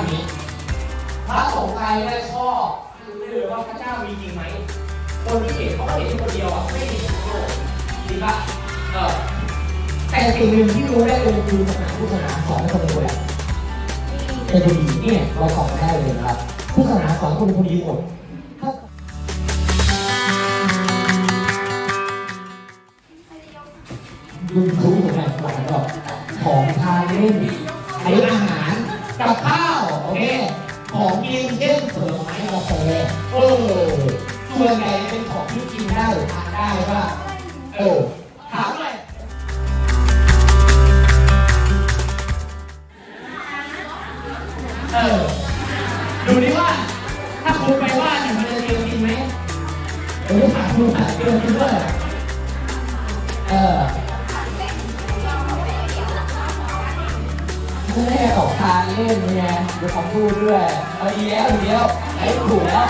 าพนี้ พระสงฆ์ไทยได้ชอบรู้เลยว่าพระเจ้ามีจริงไหม คนที่เห็นเขาก็เห็นคนเดียวอะไม่มีทั้งโลกจริงปะเออแต่สิ่งหนึ่งที่รู้ได้เลยคือศาสนาพุทธศาสนาสอนให้คนรวยเป็นคนดีเนี่ยเราสอนได้เลยนะครับพุทธศาสนาสอนคนคนดีหมดถ้าดูรู้เหมือนกันหลายแบบของทานเล่น ของกินเช่นผลไม้กาแฟเออส่วนใหญ่เป็นของที่กินได้หรือทานได้ป่ะเออถามเลยเออดูดิว่า ถ้าคุณไปบ้านเนี่ยมันจะเจอกินไหมเออถามคุณถามเจอกินด้วยเออ ไม่ได้ของทานเล่นไงดูคำพูดด้วยเอาอีแล้วอีแล้วไอ้ถูกแล้ว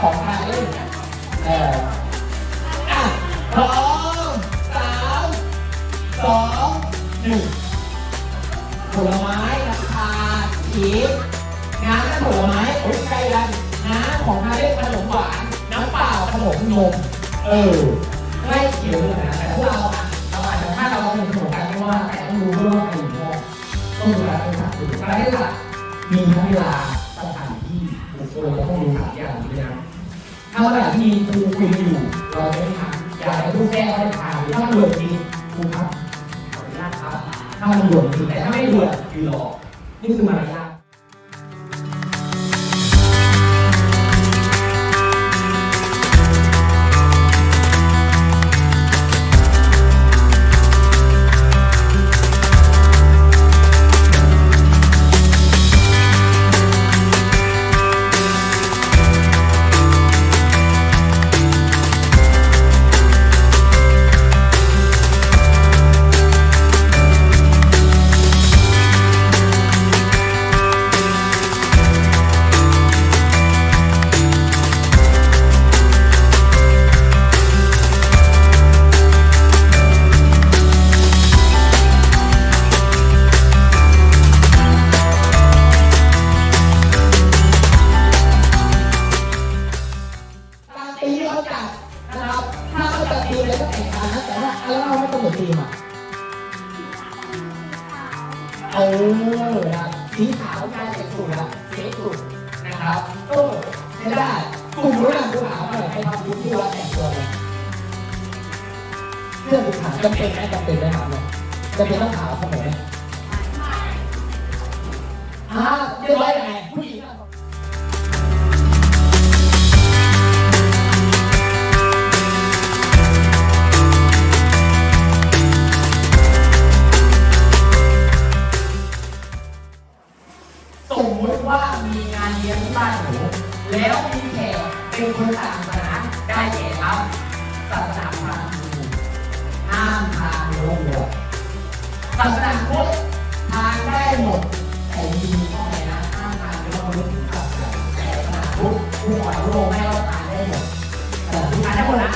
ของทานเล่นเอออะพร้อมสามสองหนึ่งผลไม้ราคาขีดน้ำและผลไม้โอ้ยใกล้กันน้ำของทานเล่นขนมหวานน้ำเปล่าขนมนมเออใกล้เคียงเลยนะแต่พวกเราอะเราอาจจะถ้าเราลองขนมกันไม่ว่าแต่ต้องรู้ด้วยว่าใครอยู่ห้อง ต้องดูแลเป็นสัตว์อื่นประเทศละมีทั้งเวลาสถานที่บุคคลเราต้องดูสามอย่างนี้นะถ้าเราอไรที่มีครูคุยอยู่เราจะไม่ทำอยากให้ผู้แก้ก็ได้ทำหรือถ้ามันด่วนจริงครูครับขออนุญาตครับ ถ้ามันด่วนจริงแต่ถ้าไม่ด่วนคือรอนี่คือมารยาท ที่เขาจัดนะครับถ้าเขาจัดตีแล้วก็แข่งขันนะแต่ว่าแล้วเราไม่กำหนดตีมอะเอาละสีขาวการแต่สูตรนะเซฟสูตรนะครับเออใช้ได้กลุ่มรู้นำผู้ถามหน่อยให้ทำยุคที่ว่าแต่งตัวเลยเสื้อสีขาวจำเป็นไหมจำเป็นไหมถามหน่ยจำเป็นต้องขาวเข้าไปไหมอ่าเรียบร้อยยังไงผู้ ศาสนาพราหมณ์ห้ามทานโลกวัวศาสนาพุทธทานได้หมดแต่มีข้อไหนนะห้ามทานโลกวัวถึงกับแต่ศาสนาพุทธผู้ปล่อยโลกไม่ให้เราทานได้หมดแต่ทานได้หมดนะ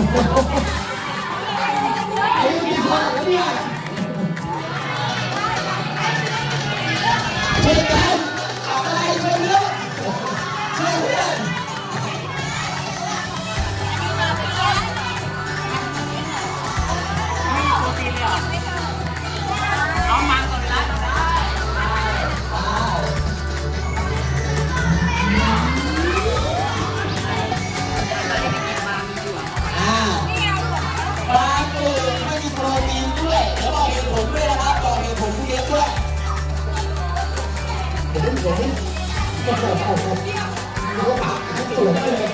Thank you. เดี๋ยวเดี๋ยวโอ้โหโอ้โหแล้วก็ปากสวยเลย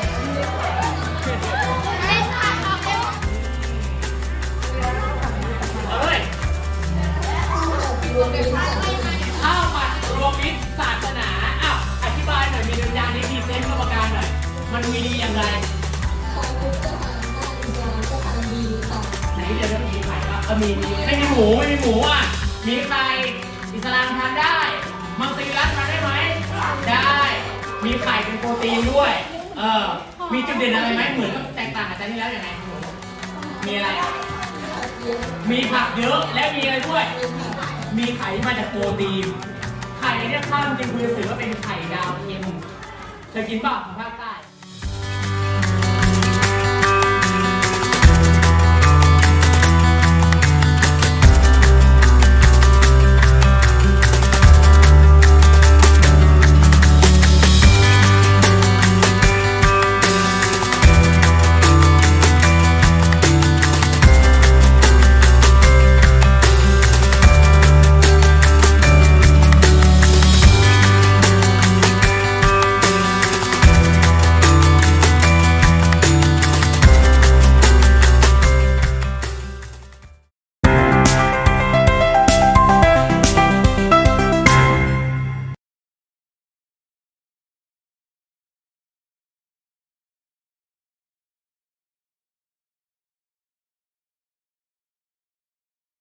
เอาเลยข้าวผัดรวมมิตรศาสนาอ้าวอธิบายหน่อย มีน้ำยานี้พรีเซนกรรมการหน่อย มันมีดีอย่างไรไหนเดี๋ยวจะมีไข่ปะเออมีมีไม่มีหมู ไม่มีหมูอะ มีไข่อิสลามทานได้ มังสวิรัตทานได้ไหม ได้ มีไข่เป็นโปรตีนด้วย เออ มีจุดเด่นอะไรไหมเหมือนกับแตกต่างกับจานที่แล้วยังไงมีอะไร มีผักเยอะและมีอะไรด้วย มีไข่ที่มาจากโปรตีน ไข่เนี่ยข้ามจริงคือถือว่าเป็นไข่ดาวเค็มเคยกินป่ะของภาคใต้